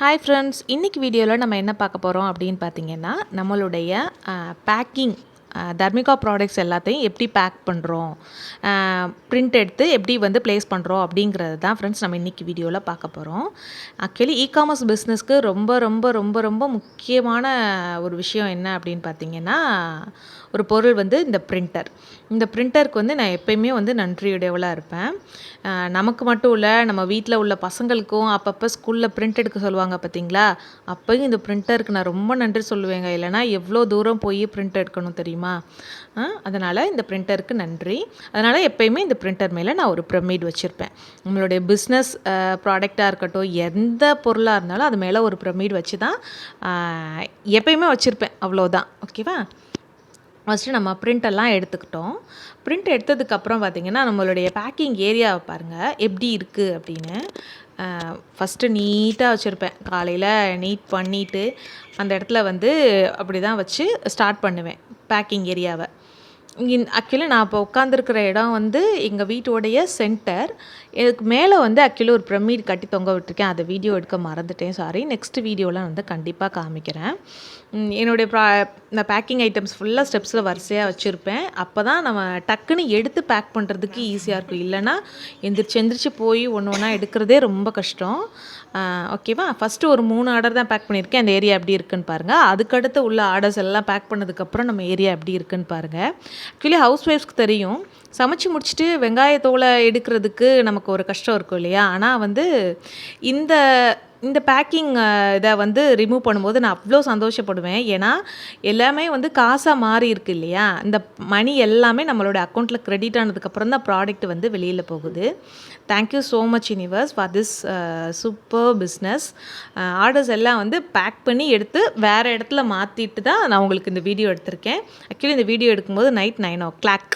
Hi friends இன்றைக்கி வீடியோவில் நம்ம என்ன பார்க்க போகிறோம் அப்படின்னு பார்த்தீங்கன்னா நம்மளுடைய பேக்கிங் தர்மிகா ப்ராடக்ட்ஸ் எல்லாத்தையும் எப்படி பேக் பண்ணுறோம் பிரிண்ட் எடுத்து எப்படி வந்து ப்ளேஸ் பண்ணுறோம் அப்படிங்கிறது தான் ஃப்ரெண்ட்ஸ் நம்ம இன்றைக்கி வீடியோவில் பார்க்க போகிறோம் ஆக்சுவலி இ காமர்ஸ் பிஸ்னஸ்க்கு ரொம்ப ரொம்ப ரொம்ப ரொம்ப முக்கியமான ஒரு விஷயம் என்ன அப்படின்னு பார்த்தீங்கன்னா ஒரு பொருள் வந்து இந்த பிரிண்டர் இந்த பிரிண்டருக்கு வந்து நான் எப்பயுமே வந்து நன்றியுடையவளாக இருப்பேன். நமக்கு மட்டும் இல்லை நம்ம வீட்டில் உள்ள பசங்களுக்கும் அப்பப்போ ஸ்கூலில் பிரிண்ட் எடுக்க சொல்லுவாங்க பார்த்தீங்களா? அப்போயும் இந்த பிரிண்டருக்கு நான் ரொம்ப நன்றி சொல்லுவேங்க. இல்லைனா எவ்வளோ தூரம் போய் பிரிண்ட் எடுக்கணும் தெரியுமா? அதனால் இந்த பிரிண்டருக்கு நன்றி. அதனால் எப்பயுமே இந்த பிரிண்டர் மேலே நான் ஒரு பிரமிட் வச்சுருப்பேன். நம்மளுடைய பிஸ்னஸ் ப்ராடக்டாக இருக்கட்டும் எந்த பொருளாக இருந்தாலும் அது மேலே ஒரு பிரமிட் வச்சு தான் எப்பயுமே வச்சுருப்பேன். அவ்வளோதான் ஓகேவா ஃபஸ்ட்டு நம்ம பிரிண்டெல்லாம் எடுத்துக்கிட்டோம். பிரிண்ட் எடுத்ததுக்கப்புறம் பார்த்திங்கன்னா நம்மளுடைய பேக்கிங் ஏரியாவை பாருங்கள் எப்படி இருக்குது அப்படின்னு. ஃபஸ்ட்டு நீட்டாக வச்சுருப்பேன். காலையில் நீட் பண்ணிவிட்டு அந்த இடத்துல வந்து அப்படி தான் வச்சு ஸ்டார்ட் பண்ணுவேன். பேக்கிங் ஏரியாவை இங்கே ஆக்சுவலி நான் இப்போ உட்காந்துருக்கிற இடம் வந்து எங்கள் வீட்டோடைய சென்டர் இதுக்கு மேலே வந்து ஆக்சுவலி ஒரு பிரமிட் கட்டி தொங்க விட்டுருக்கேன். அதை வீடியோ எடுக்க மறந்துட்டேன். சாரி நெக்ஸ்ட் வீடியோவில் வந்து கண்டிப்பாக காமிக்கிறேன். என்னுடைய ப்ரா நான் பேக்கிங் ஐட்டம்ஸ் ஃபுல்லாக ஸ்டெப்ஸில் வரிசையாக வச்சுருப்பேன். அப்போ தான் நம்ம டக்குன்னு எடுத்து பேக் பண்ணுறதுக்கு ஈஸியாக இருக்கும். இல்லைன்னா எந்திரிச்சு எந்திரிச்சு போய் ஒன்று ஒன்றா எடுக்கிறதே ரொம்ப கஷ்டம். ஓகேவா ஃபஸ்ட்டு ஒரு மூணு ஆர்டர் தான் பேக் பண்ணியிருக்கேன். அந்த ஏரியா எப்படி இருக்குன்னு பாருங்கள் அதுக்கடுத்து உள்ள ஆர்டர்ஸ் எல்லாம் பேக் பண்ணதுக்கப்புறம் நம்ம ஏரியா எப்படி இருக்குன்னு பாருங்கள் ஆக்சுவலி ஹவுஸ் ஒய்ஃப்ஸ்க்கு தெரியும். சமைச்சு முடிச்சுட்டு வெங்காயத்தோலை எடுக்கிறதுக்கு நம்ம நமக்கு ஒரு கஷ்டம் இருக்கும் இல்லையா? ஆனால் வந்து இந்த இந்த பேக்கிங் இதை வந்து ரிமூவ் பண்ணும்போது நான் அவ்வளோ சந்தோஷப்படுவேன். ஏன்னா எல்லாமே வந்து காசாக மாறி இருக்கு இல்லையா? இந்த மணி எல்லாமே நம்மளோட அக்கௌண்ட்டில் க்ரெடிட் ஆனதுக்கப்புறம் தான் ப்ராடக்ட் வந்து வெளியில் போகுது. Thank you so much universe for this super business orders எல்லாம் வந்து பேக் பண்ணி எடுத்து வேறு இடத்துல மாற்றிட்டு தான் நான் உங்களுக்கு இந்த வீடியோ எடுத்திருக்கேன். ஆக்சுவலி இந்த வீடியோ எடுக்கும்போது நைட் நைன் ஓ கிளாக்